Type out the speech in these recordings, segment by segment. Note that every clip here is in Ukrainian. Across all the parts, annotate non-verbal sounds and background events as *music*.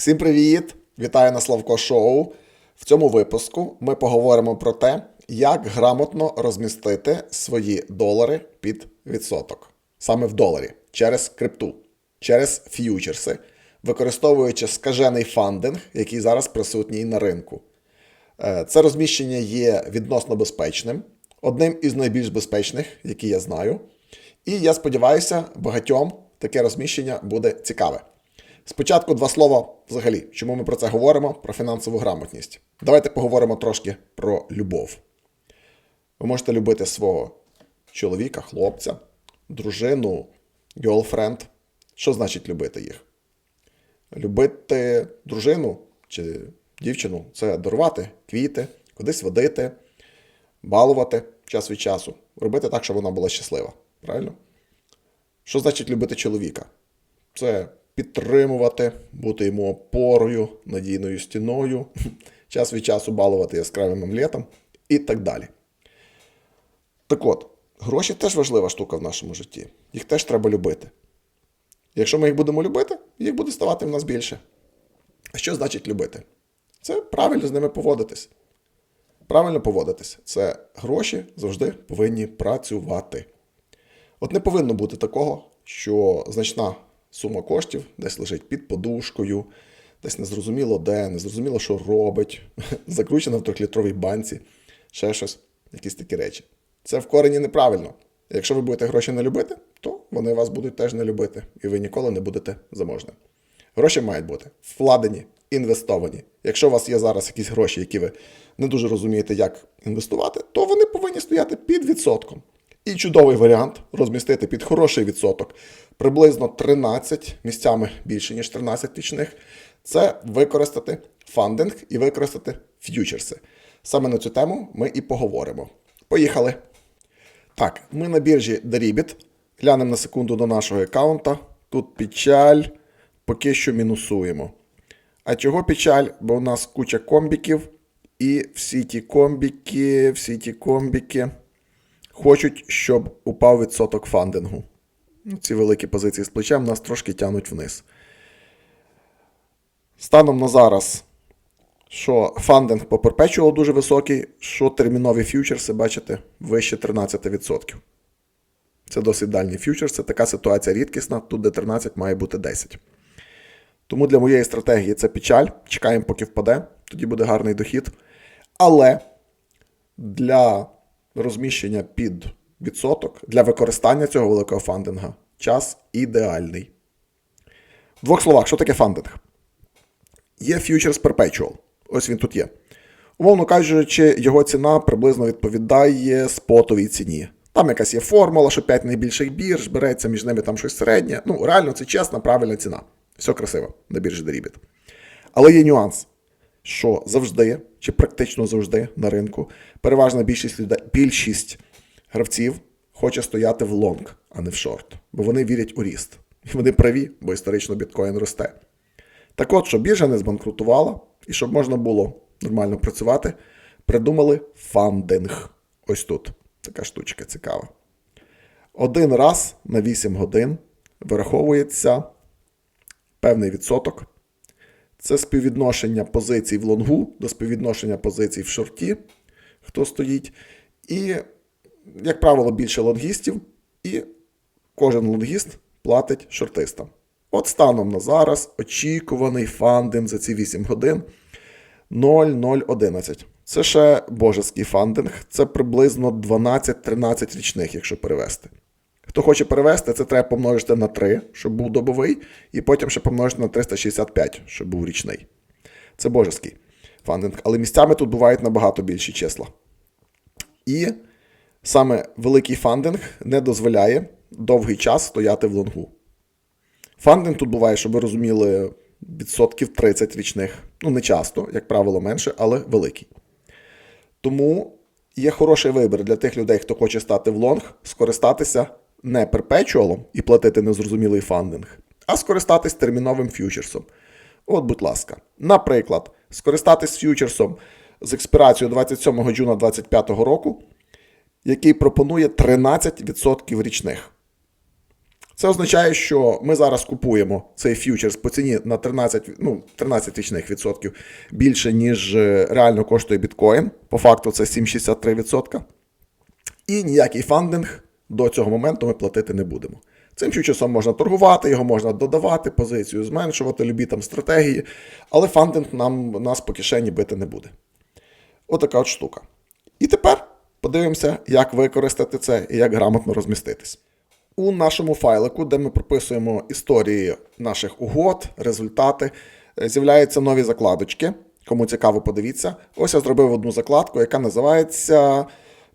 Всім привіт! Вітаю на Славко Шоу. В цьому випуску ми поговоримо про те, як грамотно розмістити свої долари під відсоток. Саме в доларі, через крипту, через ф'ючерси, використовуючи скажений фандинг, який зараз присутній на ринку. Е, Це розміщення є відносно безпечним, одним із найбільш безпечних, які я знаю. І я сподіваюся, багатьом таке розміщення буде цікаве. Спочатку два слова взагалі, чому ми про це говоримо, про фінансову грамотність. Давайте поговоримо трошки про любов. Ви можете любити свого чоловіка, хлопця, дружину, girlfriend. Що значить любити їх? Любити дружину чи дівчину це дарувати квіти, кудись водити, балувати час від часу, робити так, щоб вона була щаслива. Правильно? Що значить любити чоловіка? Це підтримувати, бути йому опорою, надійною стіною, *laughs* час від часу балувати яскравим омлетом і так далі. Так от, гроші теж важлива штука в нашому житті. Їх теж треба любити. Якщо ми їх будемо любити, їх буде ставати в нас більше. А що значить любити? Це правильно з ними поводитись. Правильно поводитись. Це гроші завжди повинні працювати. От не повинно бути такого, що значна сума коштів десь лежить під подушкою, десь незрозуміло де, незрозуміло, що робить, *laughs* закручена в трьохлітровій банці, ще щось, якісь такі речі. Це в корені неправильно. Якщо ви будете гроші не любити, то вони вас будуть теж не любити, і ви ніколи не будете заможним. Гроші мають бути вкладені, інвестовані. Якщо у вас є зараз якісь гроші, які ви не дуже розумієте, як інвестувати, то вони повинні стояти під відсотком. І чудовий варіант розмістити під хороший відсоток приблизно 13 місцями більше, ніж 13 річних. Це використати фандинг і використати ф'ючерси. Саме на цю тему ми і поговоримо. Поїхали! Так, ми на біржі Deribit. Глянемо на секунду до нашого аккаунта. Тут печаль, поки що мінусуємо. А чого печаль? Бо у нас куча комбіків, і всі ті комбіки, всі ті комбіки хочуть, щоб упав відсоток фандингу. Ну, Ці великі позиції з плечем нас трошки тянуть вниз. Станом на зараз, що фандинг по перпечуалу дуже високий, що термінові фьючерси, бачите, вище 13%. Це досить дальні фьючерси. Така ситуація рідкісна. Тут де 13 має бути 10. Тому для моєї стратегії це печаль. Чекаємо, поки впаде, тоді буде гарний дохід. Але для розміщення під відсоток, для використання цього великого фандинга час ідеальний. В двох словах, що таке фандинг? Є Futures Perpetual. Ось він тут є. Умовно кажучи, його ціна приблизно відповідає спотовій ціні. Там якась є формула, що 5 найбільших бірж, береться між ними там щось середнє. Ну, реально, це чесна, правильна ціна. Все красиво на біржі Deribit. Але є нюанс, що завжди, чи практично завжди на ринку, переважна більшість людей, більшість гравців хоче стояти в лонг, а не в шорт, бо вони вірять у ріст. І вони праві, бо історично біткоін росте. Так от, щоб біржа не збанкрутувала і щоб можна було нормально працювати, придумали фандинг. Ось тут. Така штучка цікава. Один раз на 8 годин вираховується певний відсоток. Це співвідношення позицій в лонгу до співвідношення позицій в шорті, хто стоїть. І, як правило, більше лонгістів, і кожен лонгіст платить шортистам. От станом на зараз очікуваний фандинг за ці 8 годин 0,011. Це ще божеский фандинг, це приблизно 12-13 річних, якщо перевести. Хто хоче перевести, це треба помножити на 3, щоб був добовий, і потім ще помножити на 365, щоб був річний. Це божеский фандинг. Але місцями тут бувають набагато більші числа. І саме великий фандинг не дозволяє довгий час стояти в лонгу. Фандинг тут буває, щоб ви розуміли, відсотків 30 річних. Ну, не часто, як правило, менше, але великий. Тому є хороший вибір для тих людей, хто хоче стати в лонг, скористатися не перпечуалом і платити незрозумілий фандинг, а скористатись терміновим фьючерсом. От, будь ласка, наприклад, скористатись фьючерсом з експірацією 27 джуна 2025 року, який пропонує 13% річних. Це означає, що ми зараз купуємо цей фьючерс по ціні на 13, ну, 13 річних відсотків більше, ніж е, реально коштує біткоін. По факту це 7,63%. І ніякий фандинг до цього моменту ми платити не будемо. Цим фьючерсом можна торгувати, його можна додавати, позицію зменшувати, любі там стратегії, але фандинг нам нас по кишені бити не буде. Отака от штука. І тепер подивимося, як використати це і як грамотно розміститись. У нашому файлику, де ми прописуємо історії наших угод, результати, е, з'являються нові закладочки. Кому цікаво, подивіться. Ось я зробив одну закладку, яка називається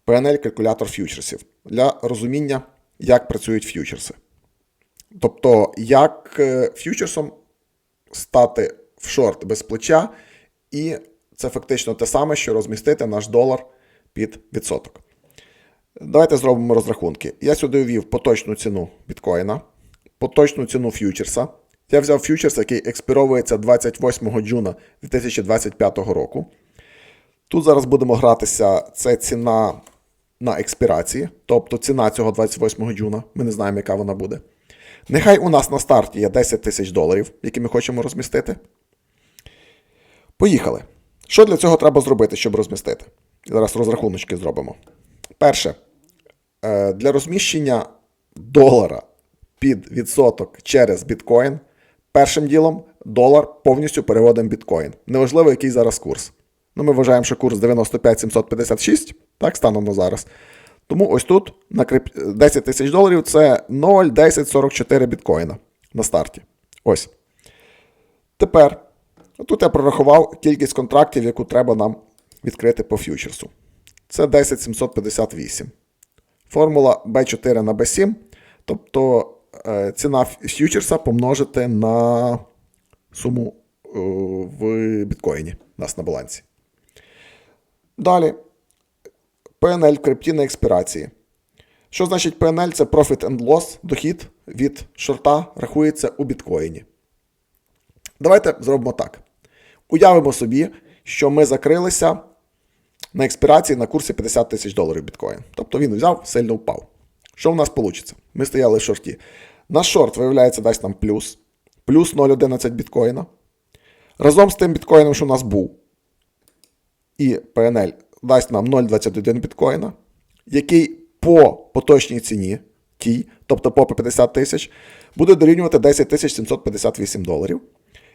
PNL калькулятор фьючерсів для розуміння, як працюють фьючерси. Тобто, як е, фьючерсом стати в шорт без плеча, і це фактично те саме, що розмістити наш долар під відсоток. Давайте зробимо розрахунки. Я сюди ввів поточну ціну біткоїна, поточну ціну фьючерса. Я взяв фьючерс, який експіровується 28 джуна 2025 року. Тут зараз будемо гратися, це ціна на експірації, тобто ціна цього 28 джуна. Ми не знаємо, яка вона буде. Нехай у нас на старті є 10 тисяч доларів, які ми хочемо розмістити. Поїхали. Що для цього треба зробити, щоб розмістити? Зараз розрахуночки зробимо. Перше, е, для розміщення долара під відсоток через біткоін. Першим ділом долар повністю переводимо біткоін. Неважливо, який зараз курс. Ну, ми вважаємо, що курс 95 756, так, станом на зараз. Тому ось тут на 10 тисяч доларів це 0,1044 біткоїна на старті. Ось. Тепер, тут я прорахував кількість контрактів, яку треба нам відкрити по фьючерсу. Це 10758. Формула B4 на B7. Тобто е, ціна фьючерса помножити на суму е, в біткоїні у нас на балансі. Далі. PNL в крипті на експірації. Що значить PNL? Це Profit and Loss, дохід від шорта рахується у біткоїні. Давайте зробимо так. Уявимо собі, що ми закрилися на експірації на курсі 50 тисяч доларів біткоін. Тобто він взяв, сильно впав. Що в нас вийде? Ми стояли в шорті. Наш шорт, виявляється, дасть нам плюс. Плюс 0,11 біткоїна. Разом з тим біткоїном, що у нас був, і PNL дасть нам 0,21 біткоїна, який по поточній ціні, тій, тобто по 50 тисяч, буде дорівнювати 10 тисяч 758 доларів.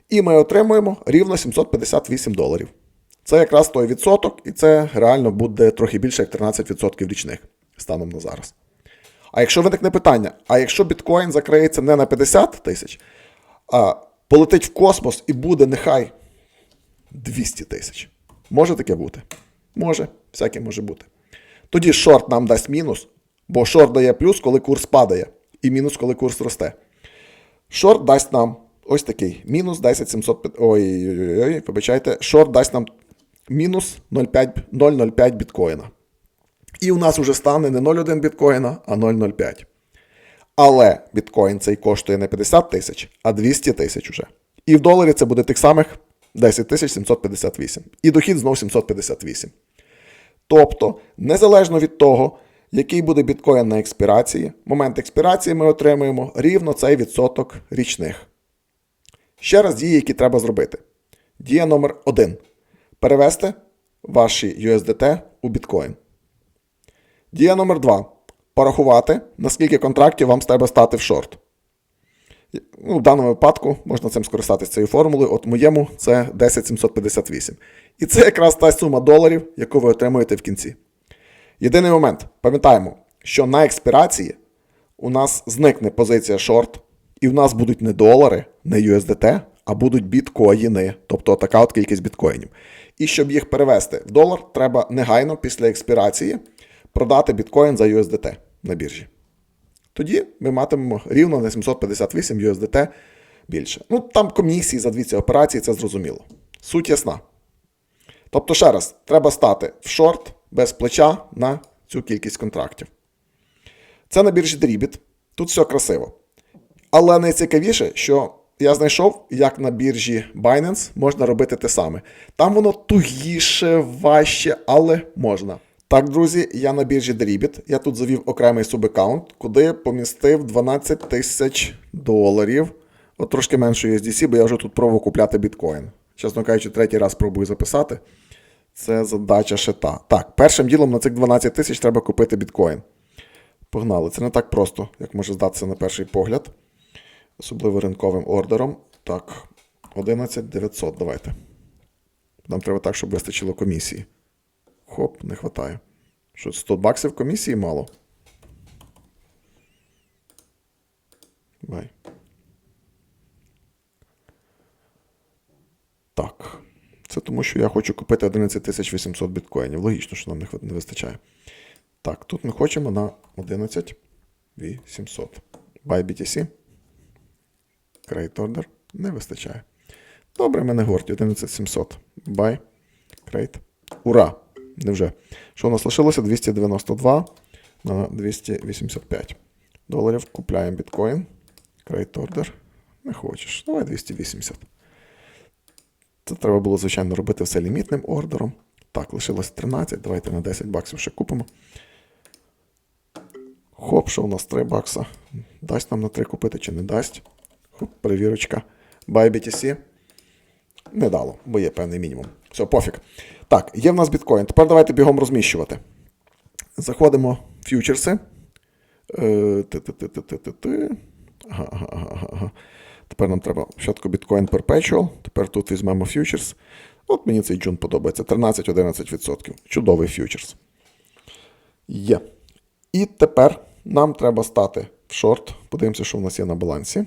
І ми отримуємо рівно 758 доларів. Це якраз той відсоток, і це реально буде трохи більше як 13% річних станом на зараз. А якщо виникне питання, а якщо біткоін закриється не на 50 тисяч, а полетить в космос і буде нехай 200 тисяч. Може таке бути? Може, всяке може бути. Тоді шорт нам дасть мінус, бо шорт дає плюс, коли курс падає, і мінус, коли курс росте. Шорт дасть нам ось такий мінус 10 700. Ой-ой-ой, вибачайте, шорт дасть нам мінус 0,05 біткоїна. І у нас вже стане не 0,1 біткоїна, а 0,05. Але біткоін цей коштує не 50 тисяч, а 200 тисяч уже. І в доларі це буде тих самих 10 758. І дохід знов 758. Тобто, незалежно від того, який буде біткоін на експірації, момент експірації ми отримуємо рівно цей відсоток річних. Ще раз дії, які треба зробити. Дія номер 1. Перевести ваші USDT у біткоін. Дія номер 2. Порахувати, наскільки контрактів вам треба стати в шорт. Ну, В даному випадку можна цим скористатися цією формулою. От моєму це 10758. І це якраз та сума доларів, яку ви отримуєте в кінці. Єдиний момент, пам'ятаємо, що на експірації у нас зникне позиція шорт, і в нас будуть не долари, не USDT, а будуть біткоїни, тобто така от кількість біткоїнів. І щоб їх перевести в долар, треба негайно після експірації продати біткоін за USDT на біржі. Тоді ми матимемо рівно на 758 USDT більше. Ну, там комісії за дві ці операції, це зрозуміло. Суть ясна. Тобто, ще раз, треба стати в шорт без плеча на цю кількість контрактів. Це на біржі Dribit. Тут все красиво. Але найцікавіше, що я знайшов, як на біржі Binance можна робити те саме. Там воно тугіше, важче, але можна. Так, друзі, я на біржі Deribit. Я тут завів окремий субаккаунт, куди помістив 12 тисяч доларів. От трошки менше USDC, бо я вже тут пробував купляти біткоін. Чесно кажучи, третій раз пробую записати. Це задача ще та. Так, першим ділом на цих 12 тисяч треба купити біткоін. Погнали. Це не так просто, як може здатися на перший погляд. Особливо ринковим ордером. Так, 11 900, давайте. Нам треба так, щоб вистачило комісії. Хоп, не вистачає. Що, 100 баксів комісії мало? Давай. Так. Це тому, що я хочу купити 11 800 біткоїнів. Логічно, що нам не вистачає. Так, тут ми хочемо на 11 800. Buy BTC. Create order. Не вистачає. Добре, ми не горді. 11700. Buy. Create. Ура! Невже? Що у нас лишилося? 292 на 285 доларів. Купляємо біткоін. Create order. Не хочеш. Давай 280. Це треба було, звичайно, робити все лімітним ордером. Так, лишилось 13. Давайте на 10 баксів ще купимо. Хоп, що у нас 3 бакса. Дасть нам на 3 купити чи не дасть. Хоп, перевірочка. Buy BTC. Не дало, бо є певний мінімум. Все, пофіг. Так, є в нас біткоін. Тепер давайте бігом розміщувати. Заходимо в фьючерси. Тепер нам треба спочатку біткоін Perpetual. Тепер тут візьмемо фьючерс. От мені цей джун подобається. 13-11%. Чудовий фьючерс. Є. І тепер нам треба стати в шорт. Подивимося, що в нас є на балансі.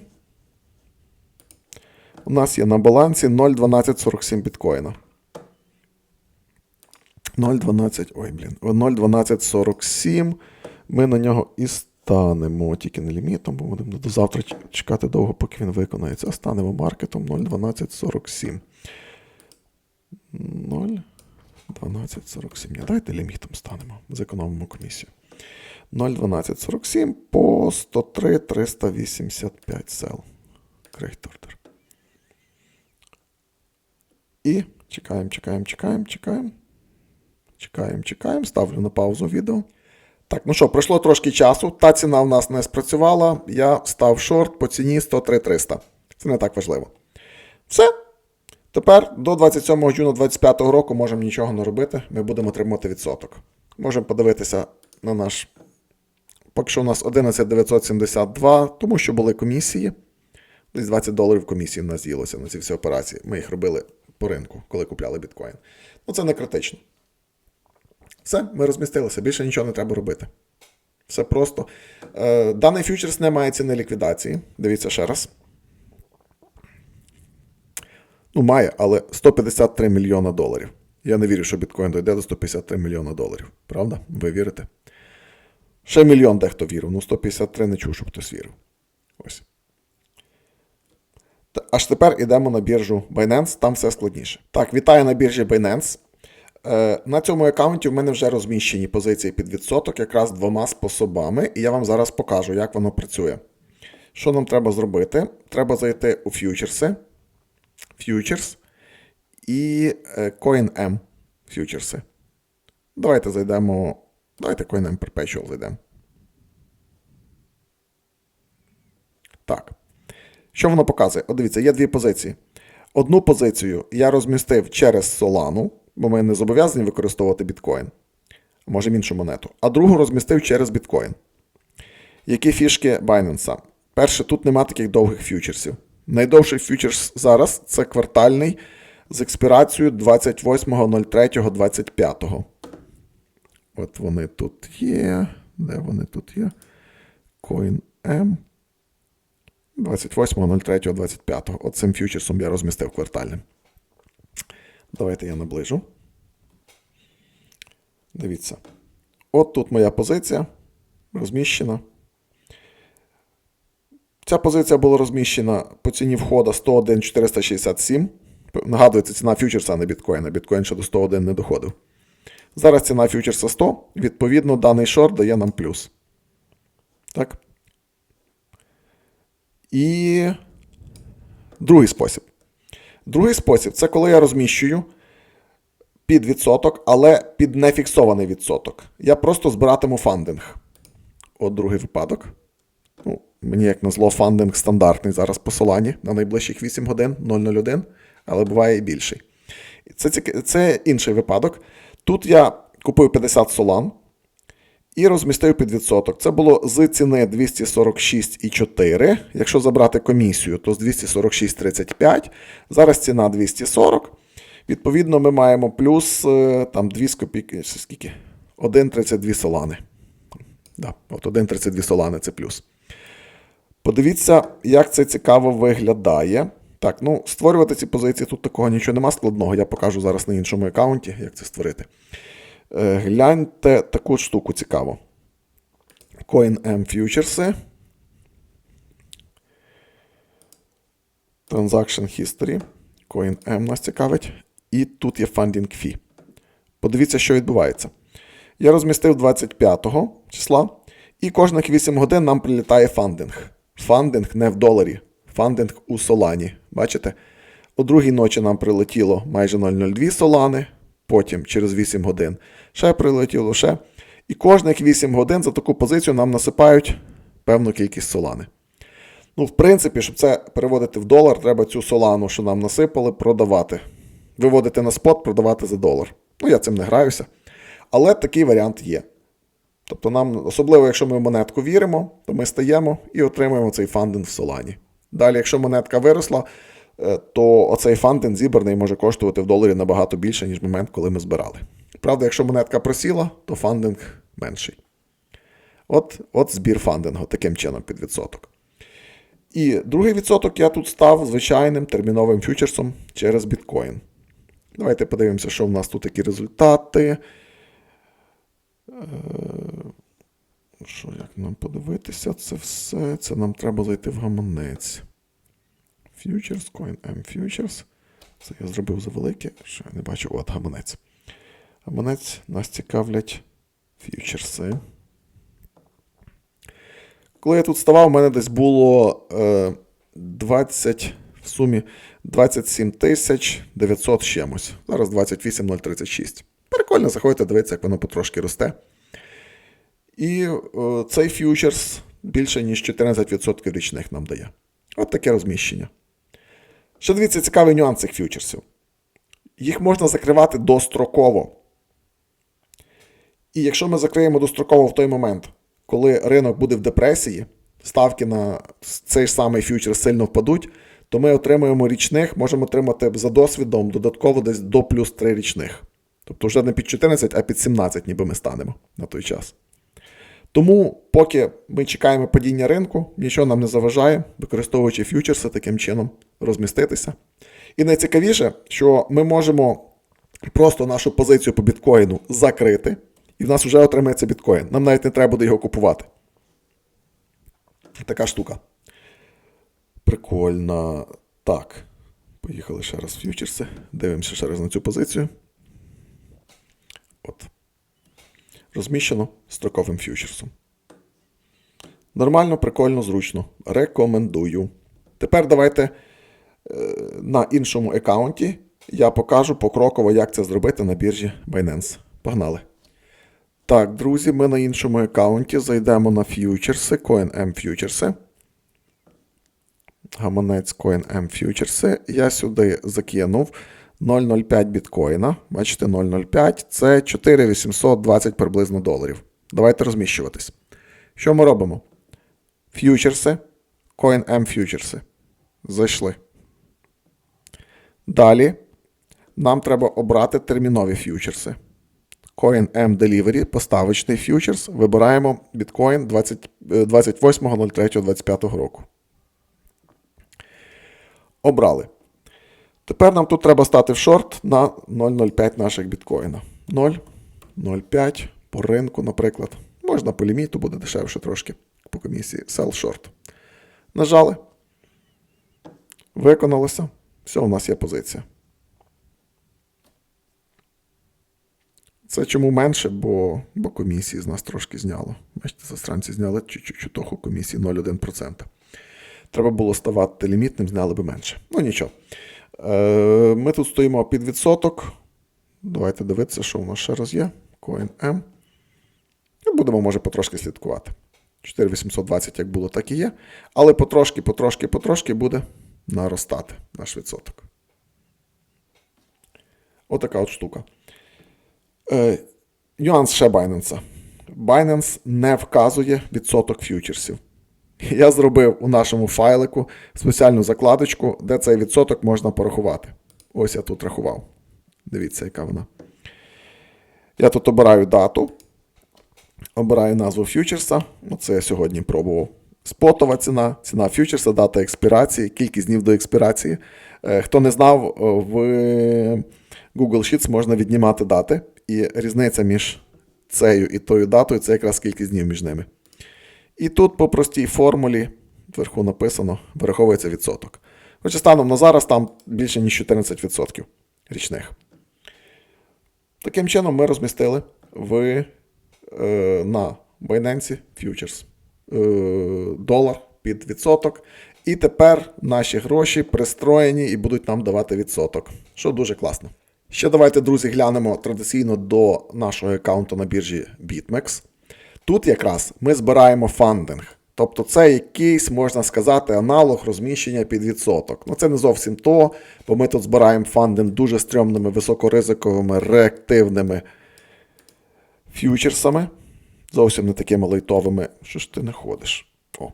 У нас є на балансі 0,1247 біткоїна. 0,12. Ой, блін. 0,1247. Ми на нього і станемо тільки не лімітом, бо будемо до завтра чекати довго, поки він виконається. А станемо маркетом 0,1247. 0,1247. Давайте лімітом станемо. Зекономимо комісію. 0,1247 по 103 385 сел. Create order. І чекаємо, чекаємо, чекаємо, чекаємо. Чекаємо, чекаємо. Ставлю на паузу відео. Так, ну що, пройшло трошки часу. Та ціна в нас не спрацювала. Я став шорт по ціні 103 300. Це не так важливо. Все. Тепер до 27 жуна 2025 року можемо нічого не робити. Ми будемо отримувати відсоток. Можемо подивитися на наш. Поки що у нас 11 972, тому що були комісії. Десь 20 доларів комісії в нас з'їлося на ці всі операції. Ми їх робили по ринку, коли купляли біткоін. Ну це не критично. Все, ми розмістилися, більше нічого не треба робити. Все просто. Е, даний фьючерс не має ціни ліквідації. Дивіться ще раз. Ну, має, але 153 мільйона доларів. Я не вірю, що біткоін дойде до 153 мільйона доларів. Правда? Ви вірите? Ще мільйон дехто вірив. Ну, 153 не чув, щоб хтось вірив. Ось. Аж тепер йдемо на біржу Binance, там все складніше. Так, вітаю на біржі Binance. Е, на цьому аккаунті в мене вже розміщені позиції під відсоток якраз двома способами, і я вам зараз покажу, як воно працює. Що нам треба зробити? Треба зайти у фьючерси, фьючерс і е, CoinM фьючерси. Давайте зайдемо. Давайте CoinM Perpetual зайдемо. Так. Що воно показує? От дивіться, є дві позиції. Одну позицію я розмістив через Solana, бо ми не зобов'язані використовувати біткоін, може іншу монету. А другу розмістив через біткоін. Які фішки Binance? Перше, тут нема таких довгих фьючерсів. Найдовший фьючерс зараз це квартальний з експірацією 28.03.25. От вони тут є. Де вони тут є? CoinM. 28.03.25. От цим фьючерсом я розмістив квартальним. Давайте я наближу. Дивіться. От тут моя позиція розміщена. Ця позиція була розміщена по ціні входа 101,467. Нагадую, це ціна фьючерса, а не біткоїна. Біткоін ще до 101 не доходив. Зараз ціна фьючерса 100. Відповідно, даний шорт дає нам плюс. Так. І другий спосіб. Другий спосіб це коли я розміщую під відсоток, але під нефіксований відсоток. Я просто збиратиму фандинг. От другий випадок. Ну, мені, як назло, фандинг стандартний зараз посиланні на найближчих 8 годин 001, але буває і більший. Це, це інший випадок. Тут я купив 50 солан і розмістив під відсоток. Це було з ціни 246,4. Якщо забрати комісію, то з 246,35. Зараз ціна 240. Відповідно, ми маємо плюс е, там 2 з копійки, скільки? 1,32 солани. Да, от 1,32 солани це плюс. Подивіться, як це цікаво виглядає. Так, ну, створювати ці позиції тут такого нічого нема складного. Я покажу зараз на іншому аккаунті, як це створити. Е, гляньте таку штуку цікаву. CoinM Futures. Transaction History. CoinM нас цікавить. І тут є Funding Fee. Подивіться, що відбувається. Я розмістив 25 числа, і кожних 8 годин нам прилітає фандинг. Фандинг не в доларі, фандинг у солані. Бачите? О другій ночі нам прилетіло майже 0,02 солани, потім через 8 годин ще прилетіло ще. І кожних 8 годин за таку позицію нам насипають певну кількість солани. Ну, в принципі, щоб це переводити в долар, треба цю солану, що нам насипали, продавати. Виводити на спот, продавати за долар. Ну, я цим не граюся. Але такий варіант є. Тобто, нам, особливо, якщо ми в монетку віримо, то ми стаємо і отримуємо цей фандинг в солані. Далі, якщо монетка виросла, то оцей фандинг зібраний може коштувати в доларі набагато більше, ніж момент, коли ми збирали. Правда, якщо монетка просіла, то фандинг менший. От, от збір фандингу таким чином під відсоток. І другий відсоток я тут став звичайним терміновим фьючерсом через біткоін. Давайте подивимося, що в нас тут такі результати. Е, Що, як нам подивитися це все? Це нам треба зайти в гаманець. Futures, Coin M Futures. Це я зробив завелике, що я не бачу. От гаманець. Гаманець нас цікавлять фьючерси. Коли я тут ставав, у мене десь було е, 20 в сумі 27 тисяч 900 з чимось. Зараз 28 036. Прикольно, заходите, дивитися, як воно потрошки росте. І е, цей фьючерс більше, ніж 14% річних нам дає. От таке розміщення. Ще дивіться, цікавий нюанс цих фьючерсів. Їх можна закривати достроково. І якщо ми закриємо достроково в той момент, коли ринок буде в депресії, ставки на цей ж самий фьючер сильно впадуть, то ми отримуємо річних, можемо отримати за досвідом додатково десь до плюс 3 річних. Тобто вже не під 14, а під 17, ніби ми станемо на той час. Тому, поки ми чекаємо падіння ринку, нічого нам не заважає, використовуючи фьючерси таким чином розміститися. І найцікавіше, що ми можемо просто нашу позицію по біткоїну закрити, і в нас вже отримається біткоін. Нам навіть не треба буде його купувати. Така штука. Прикольно. Так. Поїхали ще раз в фьючерси. Дивимося ще раз на цю позицію. От. Розміщено строковим фьючерсом. Нормально, прикольно, зручно. Рекомендую. Тепер давайте на іншому аккаунті я покажу покроково, як це зробити на біржі Binance. Погнали. Так, друзі, ми на іншому аккаунті зайдемо на фьючерси, CoinM фьючерси. Гаманець CoinM фьючерси. Я сюди закинув 0,05 біткоїна. Бачите, 0,05 це 4820 приблизно доларів. Давайте розміщуватись. Що ми робимо? Фьючерси, CoinM фьючерси. Зайшли. Далі нам треба обрати термінові фьючерси. Coin M Delivery, поставочний фьючерс. Вибираємо біткоін 20 е, 28.03.25 року. Обрали. Тепер нам тут треба стати в шорт на 0,05 наших біткоїна. 0,05 по ринку, наприклад. Можна по ліміту, буде дешевше трошки по комісії. Sell short. Нажали. Виконалося. Все, у нас є позиція. Це чому менше, бо, бо комісії з нас трошки зняло. Бачите, засранці зняли чуть-чуть чутоху комісії 0,1%. Треба було ставати лімітним, зняли би менше. Ну нічого. Е, Ми тут стоїмо під відсоток. Давайте дивитися, що у нас ще раз є. Coin M. І будемо, може, потрошки слідкувати. 4820 як було, так і є. Але потрошки, потрошки, потрошки буде наростати наш відсоток. Отака от штука. Е, нюанс ще Binance. Binance не вказує відсоток ф'ючерсів. Я зробив у нашому файлику спеціальну закладочку, де цей відсоток можна порахувати. Ось я тут рахував. Дивіться, яка вона. Я тут обираю дату, обираю назву ф'ючерса. Оце я сьогодні пробував. Спотова ціна, ціна ф'ючерса, дата експірації, кількість днів до експірації. Е, Хто не знав, е, в Google Sheets можна віднімати дати, і різниця між цією і тою датою це якраз кількість днів між ними. І тут по простій формулі, вверху написано, вираховується відсоток. Хоча станом на зараз там більше ніж 14% річних. Таким чином ми розмістили в, е, на Binance Futures долар під відсоток. І тепер наші гроші пристроєні і будуть нам давати відсоток, що дуже класно. Ще давайте, друзі, глянемо традиційно до нашого аккаунту на біржі BitMEX. Тут якраз ми збираємо фандинг. Тобто це якийсь, можна сказати, аналог розміщення під відсоток. Ну це не зовсім то, бо ми тут збираємо фандинг дуже стрьомними, високоризиковими, реактивними ф'ючерсами. Зовсім не такими лайтовими. Що ж ти не ходиш? О.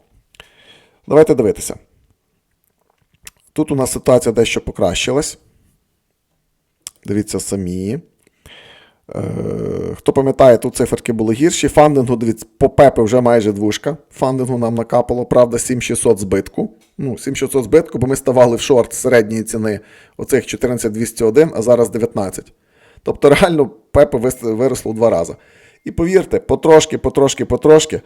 Давайте дивитися. Тут у нас ситуація дещо покращилась. Дивіться самі. Е, Хто пам'ятає, тут циферки були гірші. Фандингу, дивіться, по пепи вже майже двушка. Фандингу нам накапало, правда, 7600 збитку. Ну, 7600 збитку, бо ми ставали в шорт середньої ціни оцих 14201, а зараз 19. Тобто, реально, пепи виросло в два рази. І повірте, потрошки, потрошки, потрошки,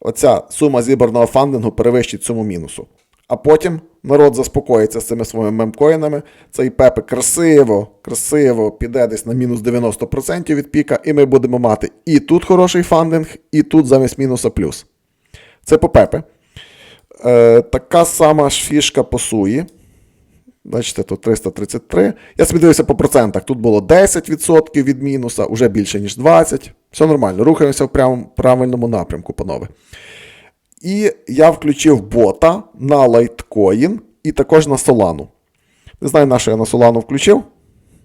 оця сума зібраного фандингу перевищить суму мінусу. А потім народ заспокоїться з цими своїми мемкоїнами. Цей пепе красиво, красиво піде десь на мінус 90% від піка, і ми будемо мати і тут хороший фандинг, і тут замість мінуса плюс. Це по пепе. Е, така сама ж фішка по суї. Бачите, тут 333. Я дивився по процентах. Тут було 10% від мінуса, уже більше, ніж 20%. Все нормально. Рухаємося в прям- правильному напрямку, панове. І я включив бота на Litecoin і також на Solana. Не знаю, на що я на Solana включив.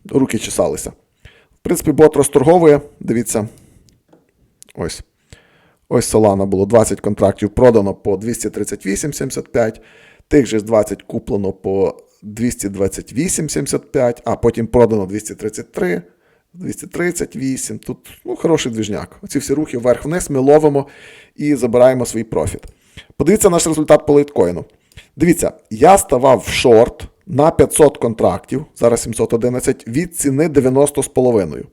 Руки чесалися. В принципі, бот розторговує. Дивіться. Ось. Ось Solana було 20 контрактів продано по 238,75. Тих же ж 20 куплено по 228,75, а потім продано 233. 238. Тут ну, хороший двіжняк. Оці всі рухи вверх-вниз ми ловимо і забираємо свій профіт. Подивіться наш результат по лейткоїну. Дивіться, я ставав в шорт на 500 контрактів, зараз 711, від ціни 90,5.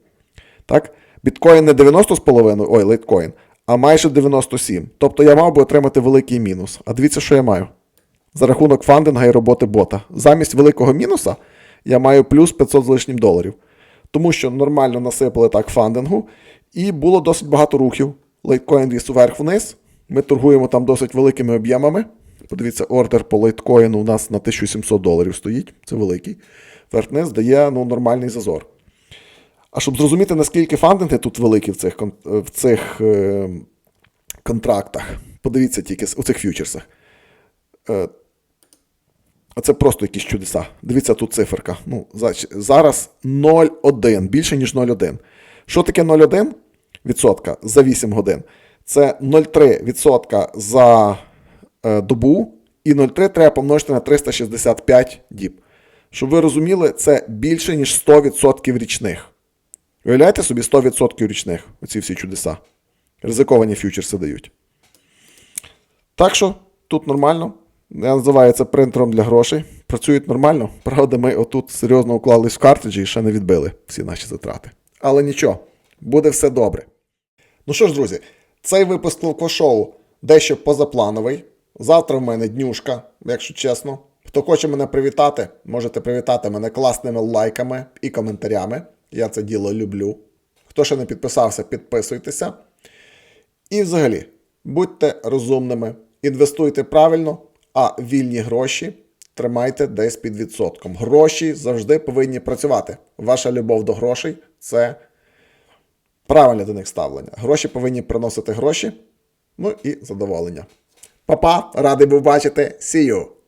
Так? Біткоін не 90,5, ой, лейткоін, а майже 97. Тобто я мав би отримати великий мінус. А дивіться, що я маю. За рахунок фандинга і роботи бота. Замість великого мінуса я маю плюс 500 з лишнім доларів. Тому що нормально насипали так фандингу, і було досить багато рухів. Лайткоін віз вверх-вниз. Ми торгуємо там досить великими об'ємами. Подивіться, ордер по лайткоїну у нас на 1700 доларів стоїть. Це великий. Вверх-вниз дає ну, нормальний зазор. А щоб зрозуміти, наскільки фандинги тут великі в цих, в цих е, контрактах, подивіться тільки у цих ф'ючерсах. Е, а це просто якісь чудеса. Дивіться, тут циферка. Ну, зараз 0,1, більше, ніж 0,1. Що таке 0,1 відсотка за 8 годин? Це 0,3 відсотка за е, добу, і 0,3 треба помножити на 365 діб. Щоб ви розуміли, це більше, ніж 100% річних. Уявляєте собі 100% річних, оці всі чудеса. Ризиковані фьючерси дають. Так що тут нормально. Я називаю це принтером для грошей. Працюють нормально. Правда, ми отут серйозно уклались в картриджі і ще не відбили всі наші затрати. Але нічого, буде все добре. Ну що ж, друзі, цей випуск Ловко-шоу дещо позаплановий. Завтра в мене днюшка, якщо чесно. Хто хоче мене привітати, можете привітати мене класними лайками і коментарями. Я це діло люблю. Хто ще не підписався, підписуйтеся. І взагалі, будьте розумними, інвестуйте правильно, а вільні гроші тримайте десь під відсотком. Гроші завжди повинні працювати. Ваша любов до грошей це правильне до них ставлення. Гроші повинні приносити гроші, ну і задоволення. Па-па, радий був бачити. See you!